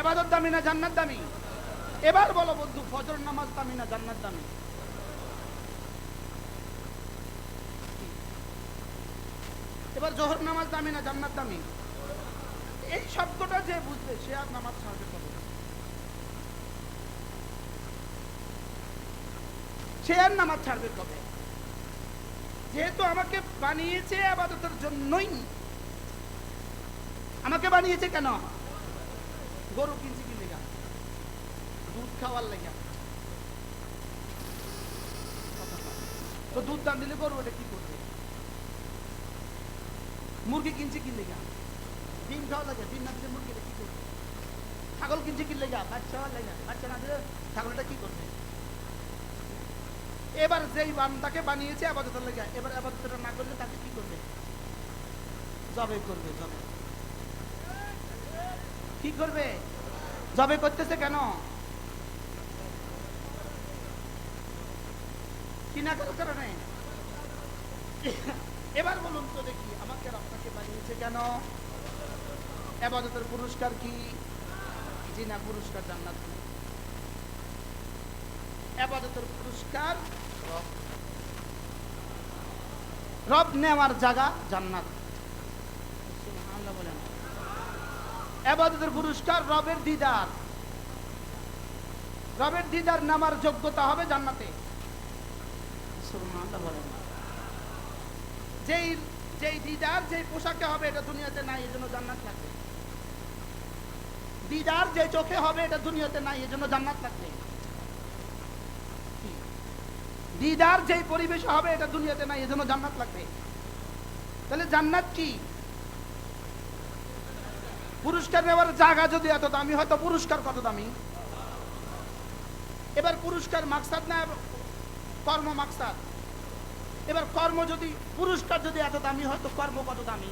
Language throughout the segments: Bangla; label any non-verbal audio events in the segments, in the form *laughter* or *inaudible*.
এবাদত দামি না জান্নাত দামি? এবার বলো বন্ধু, ফজর নামাজ দামি না জান্নাত দামি? এবার জোহর নামাজ দামি না জান্নাত দামি? এই শব্দটা যে বুঝবে, সে আর নামাজ ছাড়বে কবে? সে আর নামাজ ছাড়বে কবে? যেহেতু আমাকে বানিয়েছে আবাদতের জন্যই। আমাকে বানিয়েছে কেন? গরু কিনছি কি লেগা? দুধ খাওয়ার লেগা। তো দুধ দাম দিলে গরু ওটা কি করবে? মুরগি কিনছি কি লেগা? ডিম খাওয়া লাগে, ডিম না দিলে মুরগিটা কি করবে? ছাগল কিনছি কি লেগা? বাচ্চা লেগা, বাচ্চা না দিলে ছাগলটা কি করবে? এবার যেই বান্দাকে বানিয়েছে আবাদতের লেগে, এবার আবাদতটা না করলে তাকে কি করবে? জবে করবে জবে কি করবে? জবে করতেছে কেন? কি না করার কারণে এবার বলুন তো দেখি, আমাকে আপনাকে বানিয়েছে কেন? আবাদতের পুরস্কার কি? জি না, পুরস্কার জান্নাত না। আবাদতের পুরস্কার রব নেওয়ার জায়গা জান্নাত সুবহানাল্লাহ বলেন আবাদতের পুরস্কার রবের দিদার। রবের দিদার নামার যোগ্যতা হবে জান্নাতে। যেই যেই দিদার যেই পোশাকে হবে এটা দুনিয়াতে নাই এজন্য জান্নাত লাগবে। দিদার যে চোখে হবে এটা দুনিয়াতে নাই এজন্য জান্নাত লাগবে। দিদার যেই পরিবেশ হবে এটা দুনিয়াতে নাই এজন্য জান্নাত লাগবে। তাহলে জান্নাত কি? পুরস্কার নেওয়ার জায়গা যদি এত দামি হয় তো পুরস্কার কত দামি এবার পুরস্কার মাকসাদ না কর্ম মাকসাদ এবার কর্ম যদি পুরস্কার যদি এত দামি হয় তো কর্ম কত দামি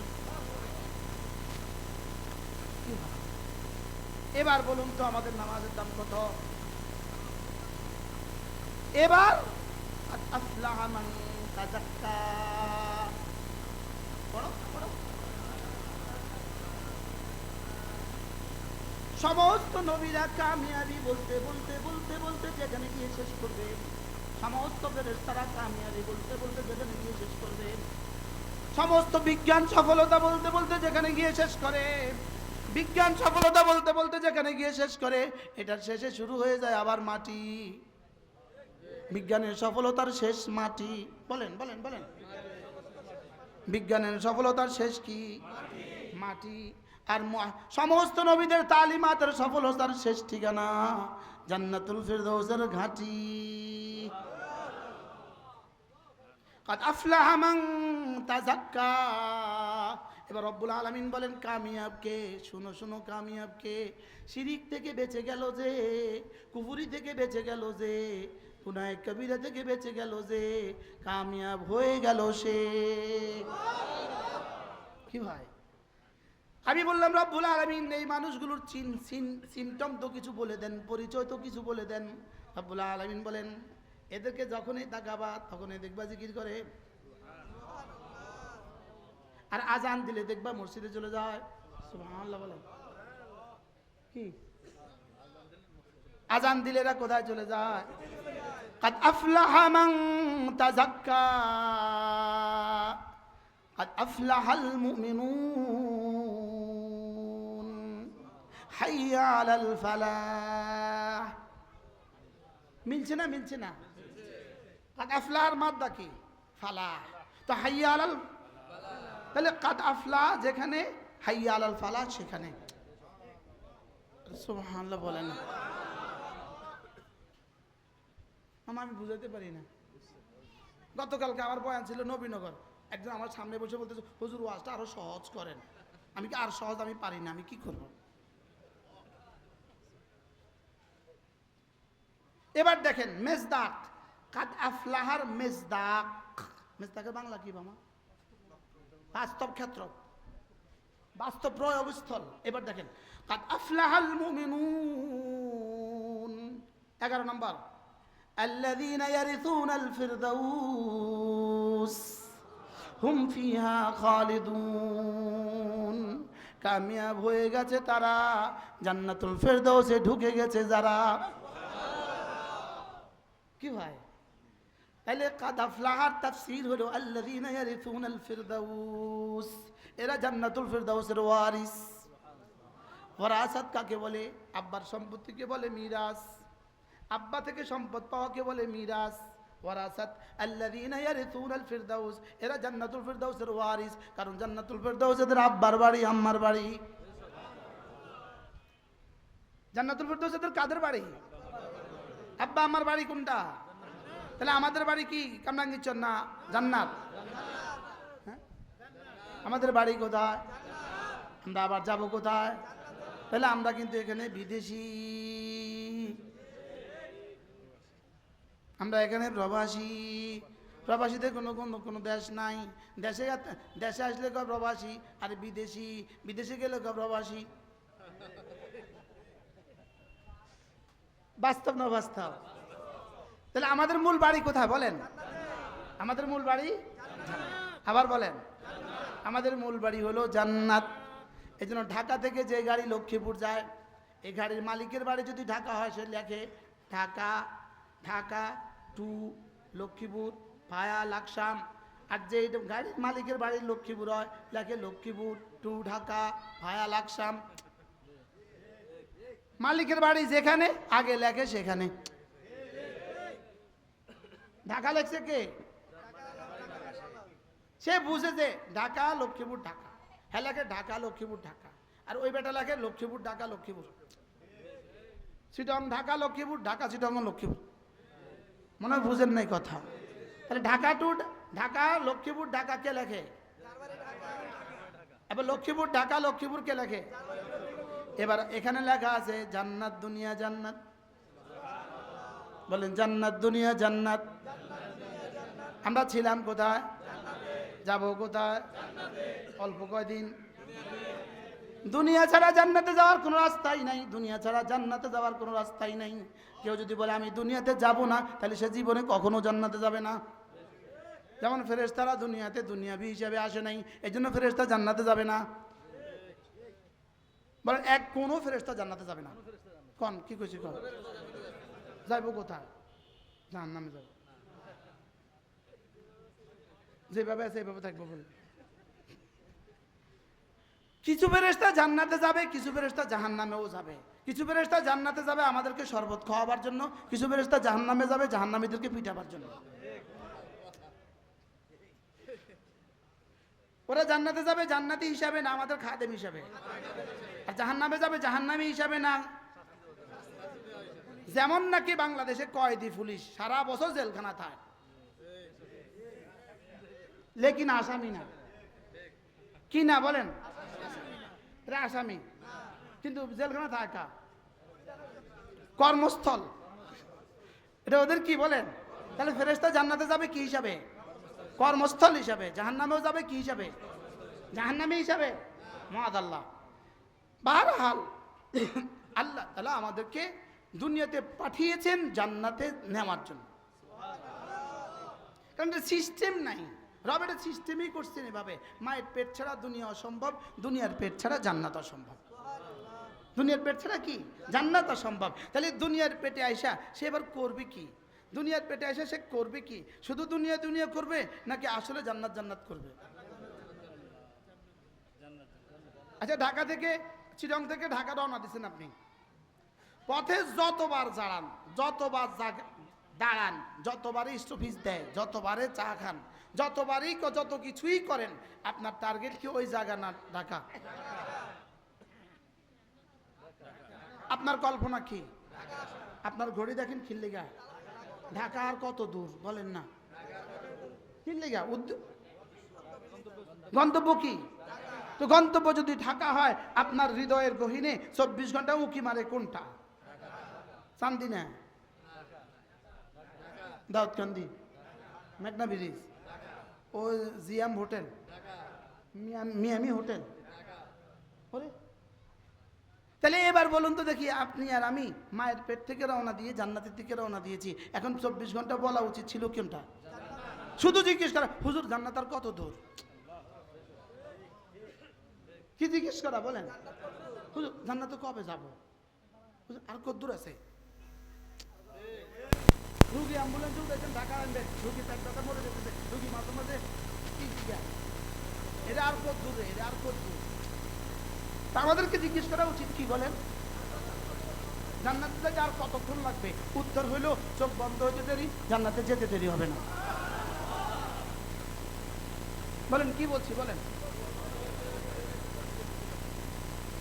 এবার বলুন তো আমাদের নামাজের দাম কত এবার আফলাহ মান তাজাক্কা পড়ো, পড়ো। সমস্ত নবীরা কামিয়াবি বলতে বলতে বলতে বলতে যেখানে গিয়ে শেষ করবে। সমস্ত ফেরেশতারা কামিয়াবি বলতে বলতে যেখানে গিয়ে শেষ করবে। সমস্ত বিজ্ঞান সফলতা বলতে বলতে যেখানে গিয়ে শেষ করে। বিজ্ঞান সফলতা বলতে বলতে যেখানে গিয়ে শেষ করে, এটার শেষে শুরু হয়ে যায় আবার মাটি। বিজ্ঞানের সফলতার শেষ মাটি। বলেন বলেন বলেন। বিজ্ঞানের সফলতার শেষ কি? মাটি। আর সমস্ত নবীদের তালিমাতের সফলতার শেষ ঠিকানা, জান্নাতুল ফিরদৌসের ঘাটি। এবার রব্বুল আলামিন বলেন কামিয়াবকে শুনো শুনো কামিয়াবকে শিরিক থেকে বেঁচে গেল যে, কুফুরি থেকে বেঁচে গেল যে, গুনায় কবিরা থেকে বেঁচে গেল যে, কামিয়াব হয়ে গেল সে। কি ভাই? আমি বললাম রব্বুল আলামিন এই মানুষগুলোর চিন সিন সিমটম তো কিছু বলে দেন পরিচয় তো কিছু বলে দেন রব্বুল আলামিন বলেন এদেরকে যখনই তাকাবা তখনই দেখবা জিকির করে আর আজান দিলে দেখবা মসজিদে চলে যায় সুবহানাল্লাহ বলেন কি আজান দিলে এরা কোথায় চলে যায় قد أفلح من تزكى قد أفلح المؤمنون হাইয়া আলাল ফালাহ মিলছে না মিলছে না? কাদ আফলার মাদ্দা কি? ফালাহ। তো হাইয়া আলাল তাহলে কাদ আফলা যেখানে হাইয়া আলাল ফালাহ সেখানে। সুবহানাল্লাহ বলেন না। আমি বুঝাতে পারি না। গতকালকে আমার বয়ান ছিল নবীনগর। একজন আমার সামনে বসে বলতেছে, হুজুর ওয়াজটা আরও সহজ করেন। আমি কি, আর সহজ আমি পারি না, আমি কি করব? এবার দেখেন মেজদাক কাদ আফলাহার মেজদাক মেজদাকের বাংলা কি মামা বাস্তব ক্ষেত্র বাস্তব প্রয়োগস্থল এবার দেখেন কাদ আফলাহাল মুমিনুন এগারো নম্বর الذين يرثون الفردوس هم فيها خالدون কামিয়াব হয়ে গেছে তারা জান্নাতুল ফেরদৌসে ঢুকে গেছে যারা কি হয় তাহলে কাদাফলাহার তাফসীর হলো, আল্লাযীনা ইয়ারিসুনাল ফিরদাউস এরা জান্নাতুল ফিরদাউসের ওয়ারিস। ওয়ারাসাত কাকে বলে? আব্বার সম্পত্তিকে বলে মিরাস আব্বা থেকে সম্পদ পাওয়াকে বলে মিরাস ওয়ারাসাত আল্লাযীনা ইয়ারিসুনাল ফিরদাউস এরা জান্নাতুল ফিরদাউসের ওয়ারিস, কারণ জান্নাতুল ফিরদাউস এদের আব্বার বাড়ি, আম্মার বাড়ি। জান্নাতুল ফিরদাউস এদের কাদের বাড়ি? আব্বা, আমার বাড়ি কোনটা? তাহলে আমাদের বাড়ি কি? কামরাঙ্গিচর না জান্নাত? হ্যাঁ? আমাদের বাড়ি কোথায়? আমরা আবার যাব কোথায়? তাহলে আমরা কিন্তু এখানে বিদেশি। আমরা এখানে প্রবাসী। প্রবাসীদের কোনো কোনো কোনো দেশ নাই। দেশে দেশে আসলে কেউ প্রবাসী আর বিদেশি। বিদেশে গেলে কেউ প্রবাসী। বাস্তব না তাহলে আমাদের মূল বাড়ি কোথায় বলেন? আমাদের মূল বাড়ি? আবার বলেন। আমাদের মূল বাড়ি হলো জান্নাত। এই জন্য ঢাকা থেকে যে গাড়ি লক্ষ্মীপুর যায়, এই গাড়ির মালিকের বাড়ি যদি ঢাকা হয়, সে লেখে ঢাকা ঢাকা টু লক্ষ্মীপুর, ভায়া, লাকসাম। আর যে গাড়ির মালিকের বাড়ির লক্ষ্মীপুর হয়, লেখে লক্ষ্মীপুর টু ঢাকা, ভায়া, লাকসাম। মালিকের বাড়ি যেখানে, আগে লেখে সেখানে। ঢাকা লেখছে কে? সে বুঝে যে ঢাকা, লক্ষ্মীপুর, ঢাকা। হ্যাঁ লেখে ঢাকা, লক্ষ্মীপুর, ঢাকা। আর ওই বেটা লেখে লক্ষ্মীপুর, ঢাকা, লক্ষ্মীপুর। চিটং ঢাকা, লক্ষ্মীপুর, ঢাকা চিটং লক্ষ্মীপুর। মনে হয় বুঝেন নাই কথা। তাহলে ঢাকা টু ঢাকা, লক্ষ্মীপুর, ঢাকা কে লেখে? এবার লক্ষ্মীপুর, ঢাকা, লক্ষ্মীপুর কে লেখে? এবার এখানে লেখা আছে, জান্নাত দুনিয়া, জান্নাত। বলেন, জান্নাত দুনিয়া, জান্নাত। আমরা ছিলাম কোথায়? যাব কোথায়? অল্প কয়দিন? দুনিয়া ছাড়া জান্নাতে যাওয়ার কোনো রাস্তাই নাই। দুনিয়া ছাড়া জান্নাতে যাওয়ার কোনো রাস্তাই নাই। কেউ যদি বলে, আমি দুনিয়াতে যাব না, তাহলে সে জীবনে কখনো জান্নাতে যাবে না। যেমন ফেরেশতারা দুনিয়াতে দুনিয়াবি হিসাবে আসে নাই এই জন্য ফেরেশতা জান্নাতে যাবে না। বলেন, এক কোনো ফেরেশতা জান্নাতে যাবে না। কন, কি কইছি, কন? যাইব কোথায়? জাহান নামে যাব যেভাবে আছে এইভাবে থাকব বলে। কিছু ফেরেশতা জান্নাতে যাবে, কিছু ফেরেশতা জাহান নামেও যাবে। কিছু ফেরেশতা জান্নাতে যাবে আমাদেরকে শরবত খাওয়াবার জন্য, কিছু ফেরেশতা জাহান নামে যাবে জাহান্নামীদেরকে পিটাবার জন্য। ওরা জান্নাতে যাবে জান্নাতি হিসাবে না আমাদের খাদেম হিসাবে। আর জাহান্নামে যাবে, জাহান্নামী হিসাবে না। যেমন নাকি বাংলাদেশে কয়েদি পুলিশ সারা বছর জেলখানা থাকে লেকিন আসামি না। কি না বলেন? আসামি। কিন্তু জেলখানা থাকা কর্মস্থল। এটা ওদের কি বলেন? তাহলে ফেরেস্তা জান্নাতে যাবে কি হিসাবে? কর্মস্থল হিসাবে। জাহান্নামেও যাবে কি হিসাবে? জাহান্নামী হিসাবে? মহাদ আল্লাহ। বারহাল *coughs* আল্লাহ তালা আমাদেরকে দুনিয়াতে পাঠিয়েছেন জান্নাতে নেওয়ার জন্য। কারণ সিস্টেম নাই। রবের সিস্টেমই করছেন এভাবে। মায়ের পেট ছাড়া দুনিয়া অসম্ভব, দুনিয়ার পেট ছাড়া জান্নাত অসম্ভব। দুনিয়ার পেট ছাড়া কি? জান্নাত অসম্ভব। তাহলে দুনিয়ার পেটে আইসা সে এবার করবে কি? দুনিয়ার পেটে আইসা সে করবে কি? শুধু দুনিয়া দুনিয়া করবে, নাকি আসলে জান্নাত জান্নাত করবে? আচ্ছা ঢাকা থেকে চিরং থেকে ঢাকা রওনা দিচ্ছেন আপনি। পথে যতবার দাঁড়ান যতবার দাঁড়ান, যতবারই স্টপিস দেয়, যতবারে চা খান, যতবারই যত কিছুই করেন, আপনার টার্গেট কি ওই জায়গা না ঢাকা? আপনার কল্পনা কি? আপনার ঘড়ি দেখেন খিল্লিগা ঢাকা আর কত দূর, বলেন না। খিল্লিগা গন্তব্য কি? তো গন্তব্য যদি ঢাকা হয়, আপনার হৃদয়ের গহিনে চব্বিশ ঘণ্টা উকি মারে কোনটা? চান্দি না? দাউদকান্দি মেঘনা ব্রিজ। ও জিয়াম হোটেল। Miami hotel. তাহলে এবার বলুন তো দেখি, আপনি আর আমি মায়ের পেট থেকে রওনা দিয়ে, জান্নাতের দিকে রওনা দিয়েছি। এখন চব্বিশ ঘণ্টা বলা উচিত ছিল কোনটা? শুধু জিজ্ঞেস করা, হুজুর, জান্নাত আর কত দূর? কি জিজ্ঞেস করা বলেন? হুজুর, জান্নাতে কবে যাব? হুজুর, আর কত দূর আছে? রুগী অ্যাম্বুলেন্স উঠেছেন, ঢাকা আনবেন রুগী তার টাকা মরে যেতেছে রুগী মাঝে মাঝে কি জিজ্ঞাসা? এটা আর কত দূরে এটা আর কত দূর? তা আমাদেরকে জিজ্ঞেস করা উচিত কি বলেন? জান্নাতে যেতে আর কতক্ষণ লাগবে? উত্তর হইল, চোখ বন্ধ হইতে দেরি, জান্নাতে যেতে দেরি হবে না। বলেন, কি বলছি বলেন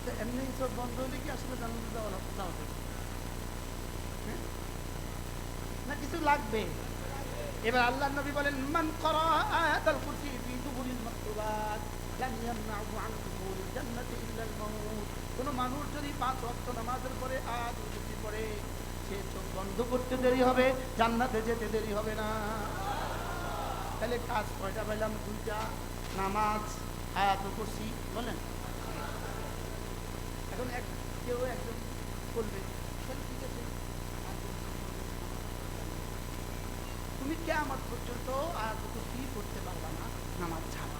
তো এমনি চোখ বন্ধ হইলে কি আসলে? হ্যাঁ? না, কিছু লাগবে। এবার আল্লাহ নবী বলেন, মান করা আয়াতাল কুরসি মাকতুবাত আন জান্নাতি মাউত। কোন মানুষ যদি পাঁচ ওয়াক্ত নামাজের পরে আয়াতুল কুরসি পড়ে, সে চোখ বন্ধ করতে দেরি হবে, জান্নাতে যেতে দেরি হবে না। তাহলে কাজ কয়টা পাইলাম? দুইটা। নামাজ, আয়াতুল কুরসি, বলেন। এখন এক কেউ একজন বলবে "তাহলে ঠিক আছে তুমি কেমন পর্যন্ত আর কি করতে পারবা না নামাজ ছাড়া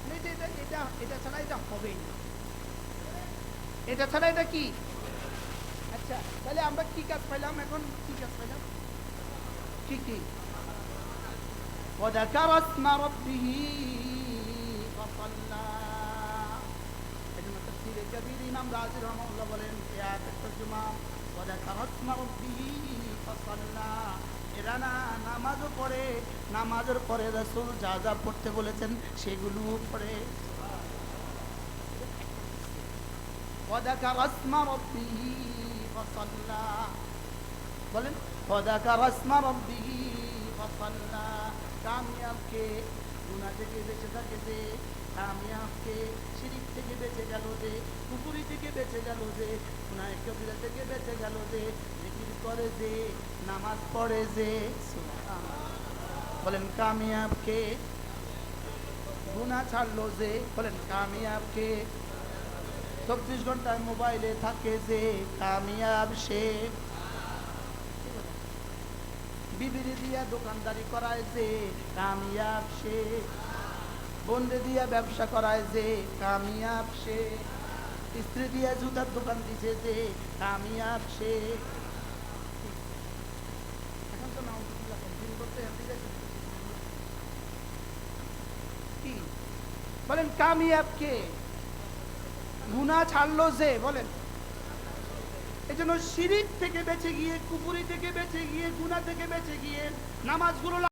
মানে এটা এটা এটা এটা ছাড়া এটা হবেই না এটা ছাড়া এটা কি আচ্ছা তাহলে আমরা কি কাজ পাইলাম এখন কি কাজ পাইলাম কি কি وذكر اسم ربه فصلى এজন্য তফসিরে কবির ইমাম রাজি রহমাল্লাহ বলেন, এ আয়াতের তর্জমা এরা না নামাজও পড়ে, নামাজের পরে রাসুল যা যা পড়তে বলেছেন সেগুলোও পড়ে। বলেন কামিয়াবকে গুনাহ থেকে বেঁচে থাকে যে কামিয়াবকে শিরিক থেকে বেঁচে গেল যে কুকুরি থেকে বেঁচে গেল যে গুনাহ কবিরা থেকে বেঁচে গেল যে জিকির করে যে, নামাজ পড়ে যে। বলেন, কামিয়াবকে গুনাহ ছাড়লো যে, বলেন, কামিয়াবকে চব্বিশ ঘন্টায় মোবাইলে থাকে যে, কামিয়াব সে বিবিরি দিয়া দোকানদারি করায় যে, কামিয়াব সে। বন্ধে দিয়া ব্যবসা করায় যে, কামিয়াব সে। স্ত্রী দিয়া জুতার দোকান দিছে যে, কামিয়াব সে। বলেন, কামিয়াব কে? গুণা ছাড়লো যে, বলেন। এই জন্য শিরিক থেকে বেঁচে গিয়ে, কুপুরি থেকে বেঁচে গিয়ে, গুনা থেকে বেঁচে গিয়ে নামাজগুলো